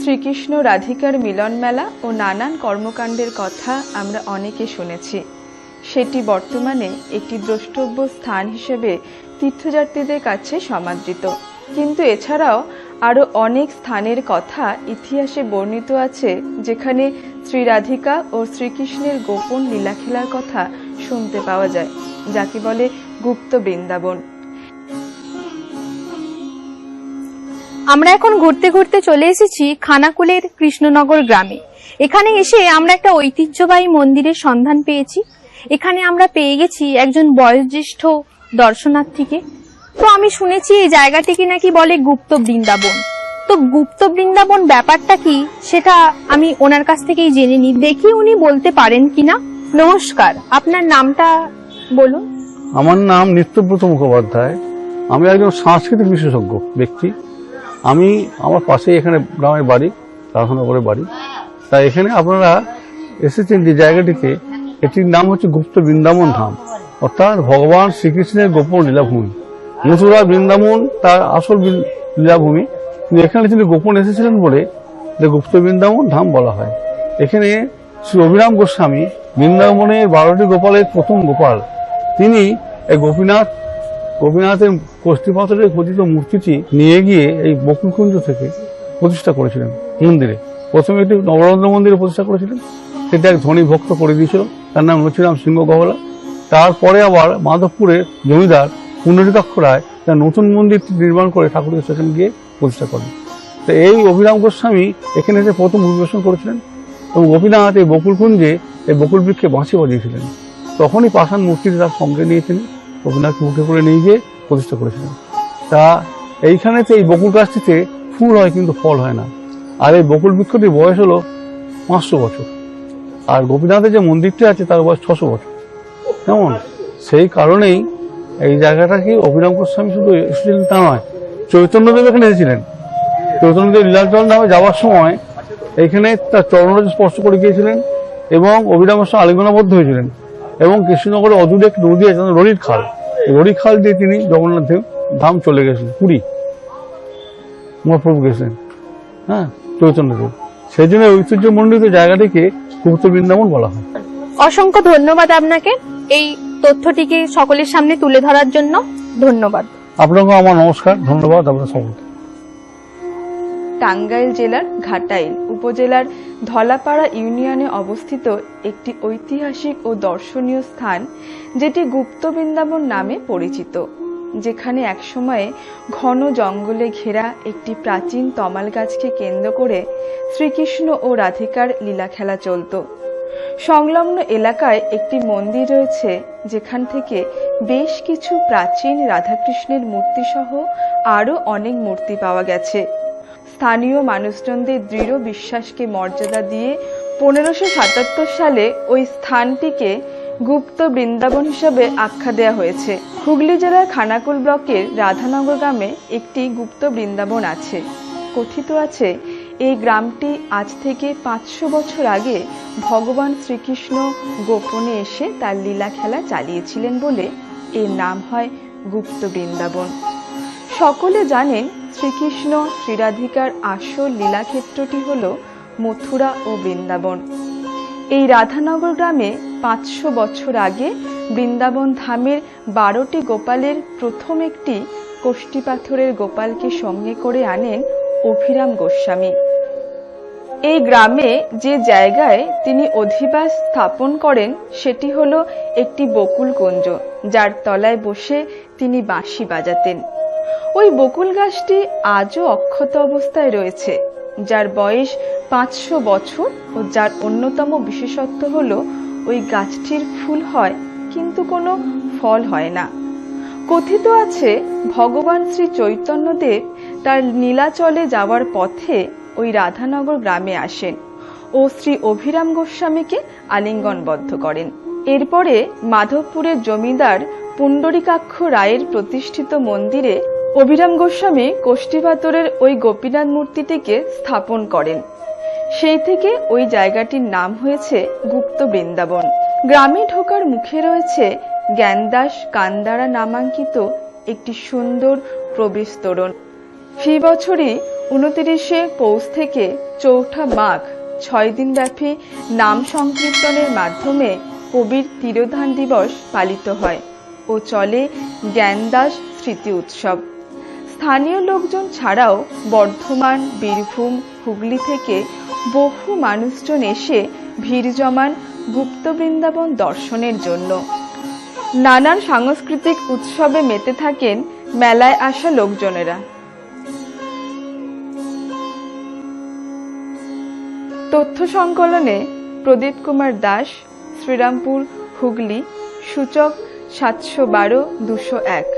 শ্রীকৃষ্ণ রাধিকার মিলন মেলা ও নানান কর্মকাণ্ডের কথা আমরা অনেকে শুনেছি। সেটি বর্তমানে একটি দ্রষ্টব্য স্থান হিসেবে তীর্থযাত্রীদের কাছে সমাদৃত। কিন্তু এছাড়াও আরও অনেক স্থানের কথা ইতিহাসে বর্ণিত আছে, যেখানে শ্রী রাধিকা ও শ্রীকৃষ্ণের গোপন লীলাখেলার কথা শুনতে পাওয়া যায়, যাকে বলে গুপ্ত বৃন্দাবন। আমরা এখন ঘুরতে ঘুরতে চলে এসেছি খানাকুলের কৃষ্ণনগর গ্রামে। এখানে এসে আমরা একটা ঐতিহ্যবাহী মন্দিরের সন্ধান পেয়েছি। এখানে আমরা পেয়ে গেছি একজন বয়োজ্যেষ্ঠ দর্শনার্থীকে। তো আমি শুনেছি এই জায়গাটিকে নাকি বলে গুপ্ত বৃন্দাবন। তো গুপ্ত বৃন্দাবন ব্যাপারটা কি সেটা আমি ওনার কাছ থেকেই জেনে নিই। দেখি উনি বলতে পারেন কিনা। নমস্কার, আপনার নামটা বলুন। আমার নাম নিত্যব্রত মুখোপাধ্যায়। আমি একজন সাংস্কৃতিক বিশেষজ্ঞ, ব্যক্তি। আমি আমার পাশে এখানে গ্রামের বাড়ি, রাধানগরের বাড়ি। তাই এখানে আপনারা এসেছেন যে জায়গাটিতে, এটির নাম হচ্ছে গুপ্ত বৃন্দাবন ধাম। অর্থাৎ ভগবান শ্রীকৃষ্ণের গোপন লীলাভূমি। মথুরা বৃন্দাবন তার আসল লীলাভূমি। কিন্তু এখানে তিনি গোপন এসেছিলেন বলে যে গুপ্ত বৃন্দাবন ধাম বলা হয়। এখানে শ্রী অভিরাম গোস্বামী বৃন্দাবনের বারোটি গোপালের প্রথম গোপাল। তিনি এই গোপীনাথ গোপীনাথের কষ্টিপাথরের খোদিত মূর্তিটি নিয়ে গিয়ে এই বকুলকুঞ্জ থেকে প্রতিষ্ঠা করেছিলেন মন্দিরে। প্রথমে একটি নবরত্ন মন্দিরে প্রতিষ্ঠা করেছিলেন। সেটা এক ধনী ভক্ত করে দিয়েছিল। তার নাম লক্ষ্মীরাম সিংহ গহলা। তারপরে আবার মাধবপুরের জমিদার পুণ্ডরিকাক্ষ রায় তার নতুন মন্দিরটি নির্মাণ করে ঠাকুরের সেখানে গিয়ে প্রতিষ্ঠা করেন। তো এই অভিরাম গোস্বামী এখানে এসে প্রথম পরিবেশন করেছিলেন এবং গোপীনাথ এই বকুলকুঞ্জে এই বকুল বৃক্ষে বাঁশি বাজিয়েছিলেন, তখনই পাষাণ মূর্তিটি তার সঙ্গে নিয়ে তিনি গোপীনাথকে মুখে করে নিয়ে গিয়ে প্রতিষ্ঠা করেছিলেন। তা এইখানেতে এই বকুল গাছটিতে ফুল হয় কিন্তু ফল হয় না। আর এই বকুল বৃক্ষটির বয়স হলো পাঁচশো বছর। আর গোপীনাথের যে মন্দিরটি আছে তার বয়স ছশো বছর। কেমন? সেই কারণেই এই জায়গাটাকে অভিরাম গোস্বামী শুধু এসেছিলেন তা নয়, চৈতন্যদেব এখানে এসেছিলেন। চৈতন্যদেব লীলাচল নামে যাওয়ার সময় এইখানে তার চরণরাজ স্পর্শ করে গিয়েছিলেন এবং অভিরামের সঙ্গে আলিঙ্গনাবদ্ধ হয়েছিলেন। এবং কৃষ্ণনগরে অদূরে একটি নদী আছে রড়ির খাল। রড়ির খাল দিয়ে তিনি জগন্নাথ দেব ধাম চলে গেছেন পুরী। মহাপ্রভু গেছেন হ্যাঁ চৈতন্যদেব। সেই জন্য ঐতিহ্যমণ্ডিত জায়গাটিকে গুপ্ত বৃন্দাবন বলা হয়। অসংখ্য ধন্যবাদ আপনাকে এই তথ্যটিকে সকলের সামনে তুলে ধরার জন্য। ধন্যবাদ। আপনাকে আমার নমস্কার ধন্যবাদ আপনার সকলকে। টাঙ্গাইল জেলার ঘাটাইল উপজেলার ধলাপাড়া ইউনিয়নে অবস্থিত একটি ঐতিহাসিক ও দর্শনীয় স্থান, যেটি গুপ্ত বৃন্দাবন নামে পরিচিত, যেখানে একসময়ে ঘন জঙ্গলে ঘেরা একটি প্রাচীন তমাল গাছকে কেন্দ্র করে শ্রীকৃষ্ণ ও রাধিকার লীলা খেলা চলত। সংলগ্ন এলাকায় একটি মন্দির রয়েছে, যেখান থেকে বেশ কিছু প্রাচীন রাধাকৃষ্ণের মূর্তিসহ আরও অনেক মূর্তি পাওয়া গেছে। স্থানীয় মানুষজনদের দৃঢ় বিশ্বাসকে মর্যাদা দিয়ে পনেরোশো সাতাত্তর সালে ওই স্থানটিকে গুপ্ত বৃন্দাবন হিসাবে আখ্যা দেওয়া হয়েছে। হুগলি জেলার খানাকুল ব্লকের রাধানগর গ্রামে একটি গুপ্ত বৃন্দাবন আছে। কথিত আছে, এই গ্রামটি আজ থেকে পাঁচশো বছর আগে ভগবান শ্রীকৃষ্ণ গোপনে এসে তার লীলা খেলা চালিয়েছিলেন বলে এর নাম হয় গুপ্ত বৃন্দাবন। সকলে জানেন শ্রীকৃষ্ণ শ্রীরাধিকার আসল লীলাক্ষেত্রটি হল মথুরা ও বৃন্দাবন। এই রাধানগর গ্রামে পাঁচশো বছর আগে বৃন্দাবন ধামের বারোটি গোপালের প্রথম একটি কোষ্ঠী পাথরের গোপালকে সঙ্গে করে আনেন অভিরাম গোস্বামী। এই গ্রামে যে জায়গায় তিনি অধিবাস স্থাপন করেন, সেটি হলো একটি বকুল কুঞ্জ, যার তলায় বসে তিনি বাঁশি বাজাতেন। ওই বকুল গাছটি আজও অক্ষত অবস্থায় রয়েছে, যার বয়স পাঁচশো বছর ও যার অন্যতম বিশেষত্ব হলো ওই গাছটির ফুল হয়, কিন্তু কোনো ফল হয় না। কথিত আছে, ভগবান শ্রী চৈতন্যদেব তার নীলাচলে যাওয়ার পথে ওই রাধানগর গ্রামে আসেন ও শ্রী অভিরাম গোস্বামীকে আলিঙ্গনবদ্ধ করেন। এরপরে মাধবপুরের জমিদার পুণ্ডরিকাক্ষ রায়ের প্রতিষ্ঠিত মন্দিরে অভিরাম গোস্বামী কোষ্ঠীপাতরের ওই গোপীনাথ মূর্তিটিকে স্থাপন করেন। সেই থেকে ওই জায়গাটির নাম হয়েছে গুপ্ত বৃন্দাবন। গ্রামে ঢোকার মুখে রয়েছে জ্ঞানদাস কান্দারা নামাঙ্কিত একটি সুন্দর প্রবেশ তোরণ। ফি বছরই উনতিরিশে পৌষ থেকে চৌঠা মাঘ, ছয় দিনব্যাপী নাম সংকীর্তনের মাধ্যমে কবির তিরোধান দিবস পালিত হয় ও চলে জ্ঞানদাস স্মৃতি উৎসব। স্থানীয় লোকজন ছাড়াও বর্ধমান, বীরভূম, হুগলি থেকে বহু মানুষজন এসে ভিড় জমান গুপ্ত বৃন্দাবন দর্শনের জন্য। নানান সাংস্কৃতিক উৎসবে মেতে থাকেন মেলায় আসা লোকজনেরা। তথ্য সংকলনে প্রদীপ কুমার দাস, শ্রীরামপুর, হুগলি, সূচক সাতশো বারো দুশো এক।